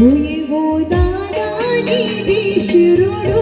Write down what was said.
ಮುಗಿಬೋದಾದ ನೀ ಶುರುಡು